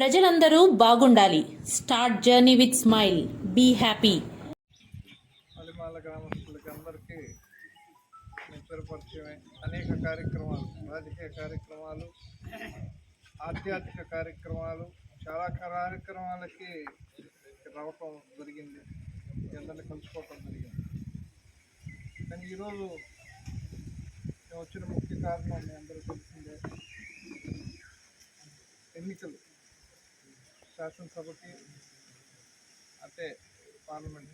ప్రజలందరూ బాగుండాలి. Start journey with smile be happy Malimala గ్రామస్తులకి అందరికీ మిత్ర అనేక కార్యక్రమాలు రాజకీయ కార్యక్రమాలు ఆధ్యాత్మిక కార్యక్రమాలు చాలా కార్యక్రమాలకి రావటం జరిగింది. అందరిని కలుసుకోవటం జరిగింది. కానీ ఈరోజు వచ్చిన ముఖ్య కారణం మీ అందరూ తెలిసిందే. ఎన్నికలు. శాసనసభకి అంటే పార్లమెంట్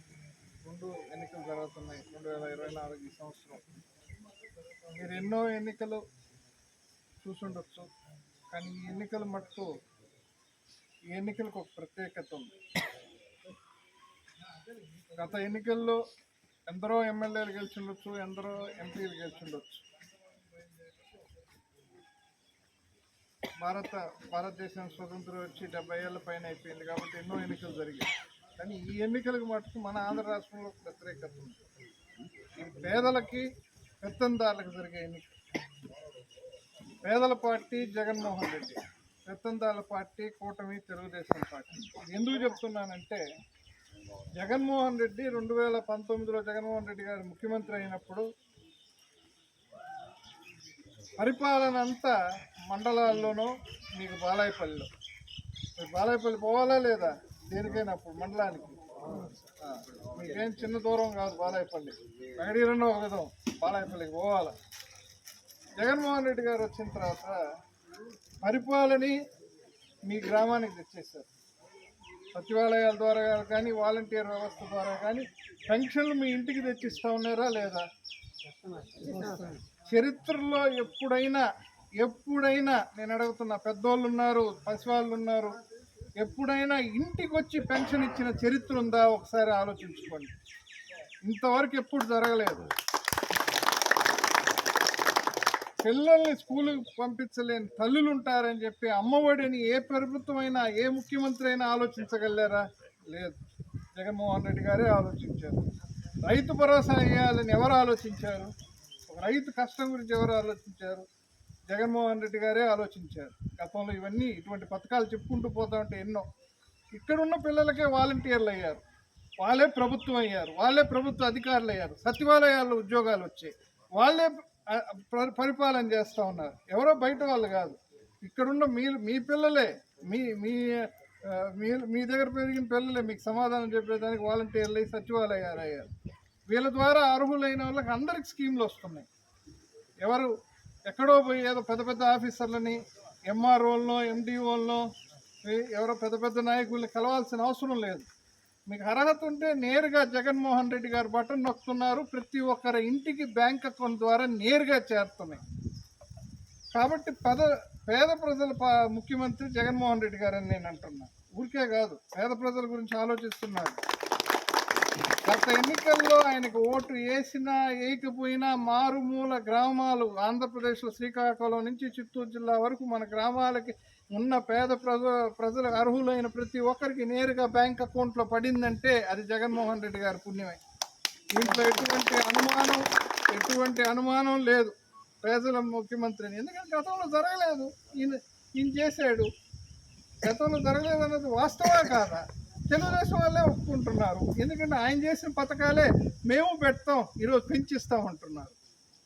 రెండు ఎన్నికలు జరుగుతున్నాయి. రెండు వేల ఇరవై నాలుగు ఈ సంవత్సరం. మీరు ఎన్నో ఎన్నికలు చూసుండొచ్చు. కానీ ఈ ఎన్నికలు మటుకు ఈ ఎన్నికలకు ఒక ప్రత్యేకత ఉంది. గత ఎన్నికల్లో ఎందరో ఎమ్మెల్యేలు గెలిచిండొచ్చు ఎందరో ఎంపీలు గెలిచిండొచ్చు. భారత భారతదేశం స్వతంత్రం వచ్చి డెబ్బై ఏళ్ళ పైన అయిపోయింది కాబట్టి ఎన్నో ఎన్నికలు జరిగాయి. కానీ ఈ ఎన్నికలకు మటుకు మన ఆంధ్ర రాష్ట్రంలో వ్యతిరేకత ప్రత్యేకత ఉంది. ఈ పేదలకి పెత్తందారులకు జరిగే ఎన్నిక. పేదల పార్టీ జగన్మోహన్ రెడ్డి. పెత్తందారుల పార్టీ కూటమి తెలుగుదేశం పార్టీ. ఎందుకు చెప్తున్నానంటే జగన్మోహన్ రెడ్డి రెండు వేల పంతొమ్మిదిలో జగన్మోహన్ రెడ్డి గారు ముఖ్యమంత్రి అయినప్పుడు పరిపాలన అంతా మండలాల్లోనూ మీకు బాలాయపల్లిలో. మీరు బాలాయపల్లి పోవాలా లేదా? దేనికైనా అప్పుడు మండలానికి. మీకేం చిన్న దూరం కాదు బాలాయపల్లి. వెంకటగిరిలో ఒక విధం బాలాయపల్లికి పోవాలా? జగన్మోహన్ రెడ్డి గారు వచ్చిన తర్వాత పరిపాలని మీ గ్రామానికి తెచ్చేశారు. సచివాలయాల ద్వారా కానీ వాలంటీర్ వ్యవస్థ ద్వారా కానీ పెన్షన్లు మీ ఇంటికి తెచ్చిస్తా ఉన్నారా లేదా? చరిత్రలో ఎప్పుడైనా ఎప్పుడైనా నేను అడుగుతున్నా పెద్దోళ్ళు ఉన్నారు పసివాళ్ళు ఉన్నారు ఎప్పుడైనా ఇంటికి వచ్చి పెన్షన్ ఇచ్చిన చరిత్ర ఉందా? ఒకసారి ఆలోచించుకోండి. ఇంతవరకు ఎప్పుడు జరగలేదు. పిల్లల్ని స్కూల్కి పంపించలేని తల్లులు ఉంటారని చెప్పి అమ్మఒడిని ఏ ప్రభుత్వమైనా ఏ ముఖ్యమంత్రి అయినా ఆలోచించగలరా? లేదు. జగన్మోహన్ రెడ్డి గారే ఆలోచించారు. రైతు భరోసా వేయాలని ఎవరు ఆలోచించారు? రైతు కష్టం గురించి ఎవరు ఆలోచించారు? జగన్మోహన్ రెడ్డి గారే ఆలోచించారు. గతంలో ఇవన్నీ ఇటువంటి పథకాలు చెప్పుకుంటూ పోతా ఉంటే ఎన్నో. ఇక్కడున్న పిల్లలకే వాలంటీర్లు అయ్యారు. వాళ్ళే ప్రభుత్వం అయ్యారు. వాళ్ళే ప్రభుత్వ అధికారులు అయ్యారు. సచివాలయాల్లో ఉద్యోగాలు వచ్చాయి. వాళ్ళే పరి- పరిపాలన చేస్తూ ఉన్నారు. ఎవరో బయట వాళ్ళు కాదు. ఇక్కడున్న మీ మీ పిల్లలే మీ మీ మీ మీ దగ్గర పెరిగిన పిల్లలే మీకు సమాధానం చెప్పేదానికి వాలంటీర్లు అయ్యి సచివాలయాలు అయ్యారు. వీళ్ళ ద్వారా అర్హులైన వాళ్ళకి అందరికి స్కీమ్లు వస్తున్నాయి. ఎవరు ఎక్కడో పోయి ఏదో పెద్ద పెద్ద ఆఫీసర్లని ఎంఆర్ఓలను ఎండిఓలను ఎవరో పెద్ద పెద్ద నాయకుల్ని కలవాల్సిన అవసరం లేదు. మీకు అర్హత ఉంటే నేరుగా జగన్మోహన్ రెడ్డి గారు బటన్ నొక్కుతున్నారు. ప్రతి ఒక్కరి ఇంటికి బ్యాంక్ అకౌంట్ ద్వారా నేరుగా చేరుతున్నాయి. కాబట్టి పద పేద ప్రజల ముఖ్యమంత్రి జగన్మోహన్ రెడ్డి గారు అని నేను అంటున్నా. ఊరికే కాదు పేద ప్రజల గురించి ఆలోచిస్తున్నారు. గత ఎన్నికల్లో ఆయనకు ఓటు వేసినా వేయకపోయినా మారుమూల గ్రామాలు ఆంధ్రప్రదేశ్లో శ్రీకాకుళం నుంచి చిత్తూరు జిల్లా వరకు మన గ్రామాలకి ఉన్న పేద ప్రజ ప్రజల అర్హులైన ప్రతి ఒక్కరికి నేరుగా బ్యాంక్ అకౌంట్లో పడిందంటే అది జగన్మోహన్ రెడ్డి గారి పుణ్యమే. దీంట్లో ఎటువంటి అనుమానం ఎటువంటి అనుమానం లేదు ప్రజల ముఖ్యమంత్రిని. ఎందుకంటే గతంలో జరగలేదు. ఈయన ఈయన చేశాడు. గతంలో జరగలేదు అన్నది వాస్తవా కాదా? తెలుగుదేశం వాళ్ళే ఒప్పుకుంటున్నారు. ఎందుకంటే ఆయన చేసిన పథకాలే మేము పెడతాం ఈరోజు పెంచిస్తాం అంటున్నారు.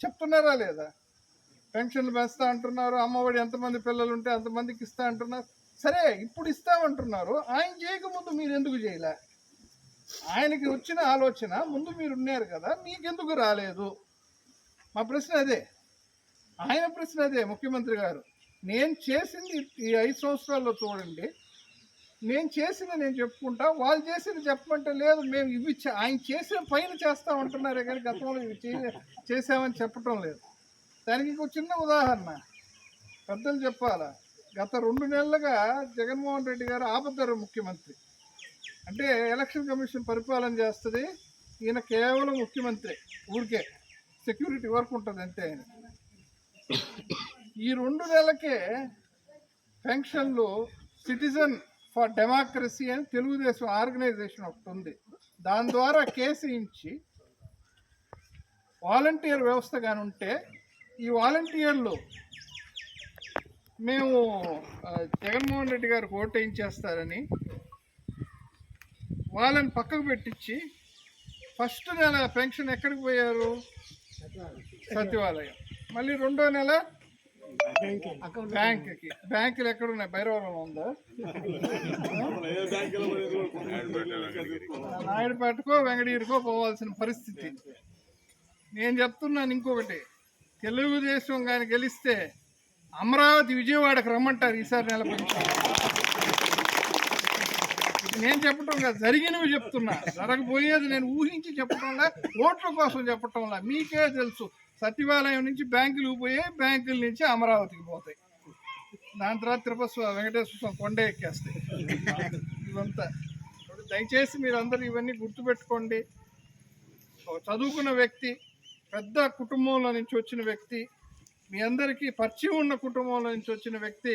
చెప్తున్నారా లేదా? పెన్షన్లు పెంచుతా అంటున్నారు అమ్మఒడి ఎంతమంది పిల్లలు ఉంటే అంతమందికి ఇస్తా అంటున్నారు. సరే ఇప్పుడు ఇస్తామంటున్నారు. ఆయన చేయకముందు మీరు ఎందుకు చేయలే? ఆయనకి వచ్చిన ఆలోచన ముందు మీరు ఉన్నారు కదా మీకెందుకు రాలేదు? మా ప్రశ్న అదే. ఆయన ప్రశ్న అదే ముఖ్యమంత్రి గారు. నేను చేసింది ఈ ఐదు సంవత్సరాల్లో చూడండి నేను చేసింది నేను చెప్పుకుంటా వాళ్ళు చేసింది చెప్పమంటే లేదు మేము ఇవి ఆయన చేసిన పైన చేస్తా ఉంటున్నారే కానీ గతంలో ఇవి చే- చేసామని చెప్పటం లేదు. దానికి ఒక చిన్న ఉదాహరణ. పెద్దలు చెప్పాలా? గత రెండు నెలలుగా జగన్మోహన్ రెడ్డి గారు ఆపద్దరు ముఖ్యమంత్రి. అంటే ఎలక్షన్ కమిషన్ పరిపాలన చేస్తుంది ఈయన కేవలం ముఖ్యమంత్రి ఊరికే. సెక్యూరిటీ వర్క్ ఉంటుంది అంతే ఆయన. ఈ రెండు నెలలకే పెన్షన్లు సిటిజన్ ఫర్ డెమోక్రసీ అని తెలుగుదేశం ఆర్గనైజేషన్ ఒకటి ఉంది. దాని ద్వారా కేసు ఇచ్చి వాలంటీర్ వ్యవస్థ కానీ ఉంటే ఈ వాలంటీర్లు మేము జగన్మోహన్ రెడ్డి గారికి ఓటేయించేస్తారని వాళ్ళని పక్కకు పెట్టించి ఫస్ట్ నెల పెన్షన్ ఎక్కడికి పోయారు? సచివాలయం. మళ్ళీ రెండో నెల బ్యాంక్కి. బ్యాంకులు ఎక్కడ ఉన్నాయి భైరవరం ఉందా? నాయుడుపేటకో వెంకటగిరికో పోవాల్సిన పరిస్థితి. నేను చెప్తున్నాను ఇంకొకటి. తెలుగుదేశం కానీ గెలిస్తే అమరావతి విజయవాడకు రమ్మంటారు ఈసారి నెల నేను చెప్పటం కాదు జరిగినవి చెప్తున్నా. జరగబోయేది నేను ఊహించి చెప్పటంలా ఓట్ల కోసం చెప్పటంలా మీకే తెలుసు. సచివాలయం నుంచి బ్యాంకులు పోయాయి బ్యాంకుల నుంచి అమరావతికి పోతాయి. దాని తర్వాత తిరుపతి వెంకటేశ్వర స్వామి కొండ ఎక్కేస్తాయి. ఇదంతా దయచేసి మీరందరూ ఇవన్నీ గుర్తుపెట్టుకోండి. చదువుకున్న వ్యక్తి పెద్ద కుటుంబంలో నుంచి వచ్చిన వ్యక్తి మీ అందరికీ పరిచయం ఉన్న కుటుంబంలో నుంచి వచ్చిన వ్యక్తి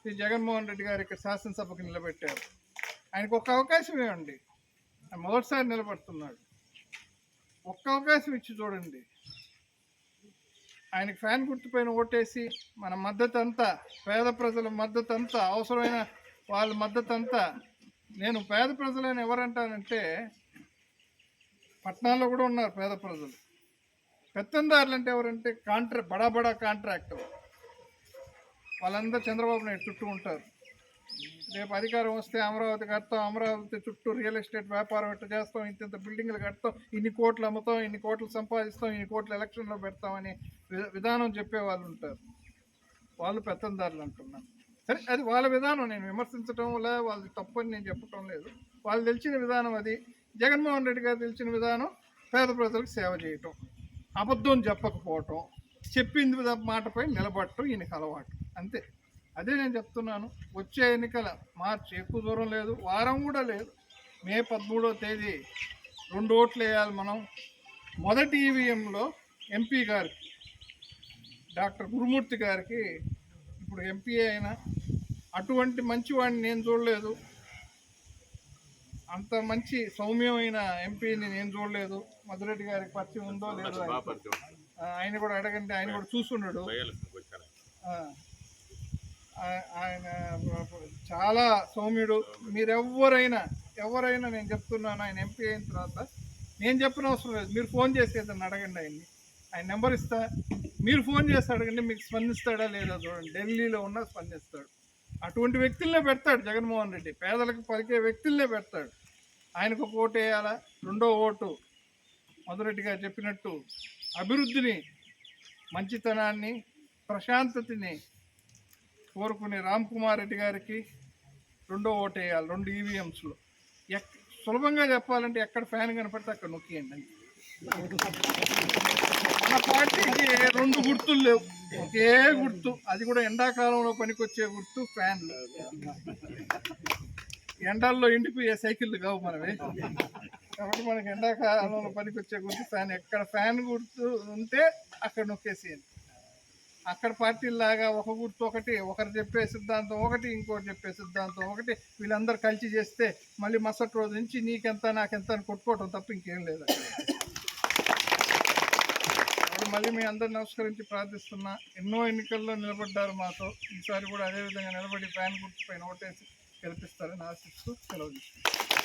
శ్రీ జగన్మోహన్ రెడ్డి గారి ఇక్కడ శాసనసభకు నిలబెట్టారు. ఆయనకు ఒక్క అవకాశం ఇవ్వండి. మొదటిసారి నిలబడుతున్నాడు. ఒక్క అవకాశం ఇచ్చి చూడండి. ఆయనకు ఫ్యాన్ గుర్తుపైన ఓటేసి మన మద్దతు అంతా పేద ప్రజల మద్దతు అంతా అవసరమైన వాళ్ళ మద్దతు అంతా నేను పేద ప్రజలని ఎవరంటానంటే పట్టణాల్లో కూడా ఉన్నారు పేద ప్రజలు. పెత్తందారులు అంటే ఎవరంటే కాంట్రా బడా బడా కాంట్రాక్టర్. వాళ్ళందరూ చంద్రబాబు నాయుడు చుట్టూ ఉంటారు. రేపు అధికారం వస్తే అమరావతి కడతాం అమరావతి చుట్టూ రియల్ ఎస్టేట్ వ్యాపారం ఎట్లా చేస్తాం ఇంత ఇంత బిల్డింగ్లు కడతాం ఇన్ని కోట్లు అమ్ముతాం ఇన్ని కోట్లు సంపాదిస్తాం ఇన్ని కోట్లు ఎలక్షన్లో పెడతామని వి- విధానం చెప్పే వాళ్ళు ఉంటారు. వాళ్ళు పెత్తందారులు అంటున్నాను సరే అది వాళ్ళ విధానం నేను విమర్శించడం వాళ్ళు వాళ్ళది తప్పని నేను చెప్పటం లేదు. వాళ్ళు తెలిసిన విధానం అది. జగన్మోహన్ రెడ్డి గారు తెలిసిన విధానం పేద ప్రజలకు సేవ చేయటం అబద్ధం చెప్పకపోవటం చెప్పింది విధ- మాటపై నిలబడటం ఈయనకి అలవాటు. అంతే. అదే నేను చెప్తున్నాను. వచ్చే ఎన్నికల మార్చి ఎక్కువ దూరం లేదు వారం కూడా లేదు. మే పదమూడో తేదీ రెండు ఓట్లు వేయాలి మనం. మొదటి ఈవీఎంలో ఎంపీ గారికి డాక్టర్ గురుమూర్తి గారికి ఇప్పుడు ఎంపీ అయిన అటువంటి మంచివాడిని నేను చూడలేదు. అంత మంచి సౌమ్యమైన ఎంపీని నేను చూడలేదు. మధురెడ్డి గారికి పరిచయం ఉందో లేదో ఆయన కూడా అడగండి ఆయన కూడా ఆ- ఆయన చాలా సౌమ్యుడు. మీరెవ్వరైనా ఎవరైనా నేను చెప్తున్నాను ఆయన ఎంపీ అయిన తర్వాత నేను చెప్పిన అవసరం లేదు. మీరు ఫోన్ చేసి ఏదన్నా అడగండి ఆయన్ని. ఆయన నెంబర్ ఇస్తా. మీరు ఫోన్ చేసి అడగండి మీకు స్పందిస్తాడా లేదా చూడండి. ఢిల్లీలో ఉన్నా స్పందిస్తాడు. అటువంటి వ్యక్తులనే పెడతాడు జగన్మోహన్ రెడ్డి. పేదలకు పలికే వ్యక్తులనే పెడతాడు. ఆయనకు ఒక ఓటు వేయాలా? రెండో ఓటు. మధురెడ్డి గారు చెప్పినట్టు అభివృద్ధిని మంచితనాన్ని ప్రశాంతతని కోరుకునే రామ్ కుమార్ రెడ్డి గారికి రెండో ఓటు వేయాలి రెండు ఈవీఎంస్లో ఎక్ సులభంగా చెప్పాలంటే ఎక్కడ ఫ్యాన్ కనపడితే అక్కడ నొక్కియండి మన పార్టీకి రెండు గుర్తులు లేవు. ఒకే గుర్తు అది కూడా ఎండాకాలంలో పనికొచ్చే గుర్తు ఫ్యాన్లు. ఎండల్లో ఎండిపోయే సైకిళ్ళు కావు మనవి. కాబట్టి మనకి ఎండాకాలంలో పనికొచ్చే గుర్తు ఫ్యాన్. ఎక్కడ ఫ్యాన్ గుర్తు ఉంటే అక్కడ నొక్కేసేయండి. అక్కడ పార్టీలాగా ఒక గుర్తు ఒకటి ఒకరు చెప్పే సిద్ధాంతం ఒకటి ఇంకోటి చెప్పే సిద్ధాంతం ఒకటి వీళ్ళందరూ కలిసి చేస్తే మళ్ళీ మరుసటి రోజు నుంచి నీకెంత నాకెంత అని కొట్టుకోవటం తప్ప ఇంకేం లేదు మళ్ళీ మీ అందరు నమస్కరించి ప్రార్థిస్తున్నా. ఎన్నో ఎన్నికల్లో నిలబడ్డారు మాతో. ఈసారి కూడా అదేవిధంగా నిలబడి ఫ్యాన్ గుర్తుపైన ఓటేసి గెలిపిస్తారని ఆశిస్తూ సెలవు తీసుకుంటాను